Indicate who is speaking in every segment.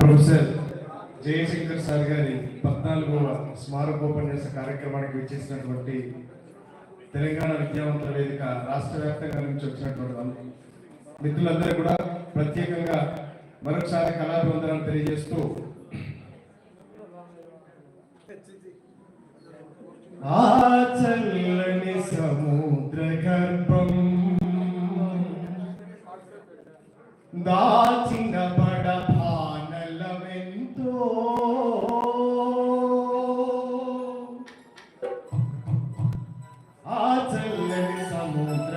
Speaker 1: Professor Jayashankar sir గారి పద్నాలుగవ స్మారకోపన్యాస కార్యక్రమానికి విచ్చేసినటువంటి తెలంగాణ విద్యావంత వేదిక రాష్ట్ర వ్యాప్తంగా నుంచి వచ్చినటువంటి మిత్రులందరూ కూడా ప్రత్యేకంగా మరొకసారి కళాభివందనాలు తెలియజేస్తూ ఆ చల్లని సముద్ర గర్భం దాచిన పడ పానల వెంతో ఆ చల్లని సముద్ర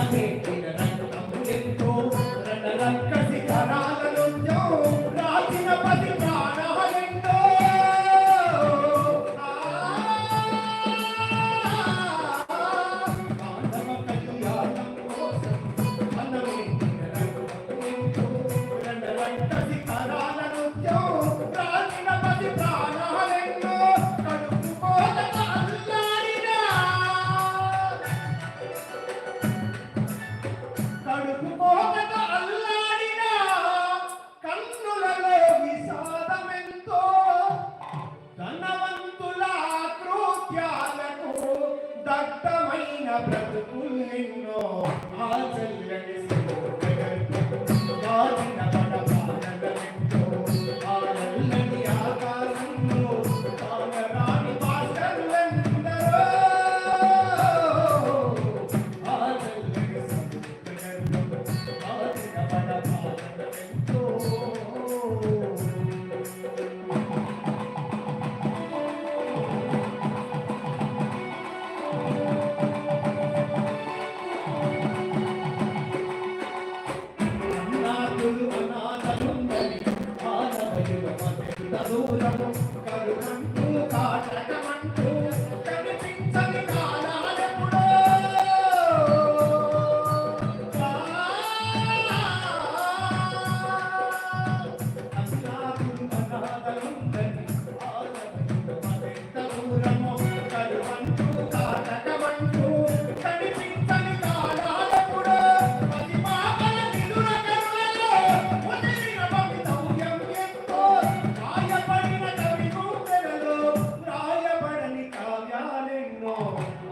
Speaker 1: Tá Exatamente. రక్తమైన బ్రతుకులు నిన్నో ఆ చల్లని Oh.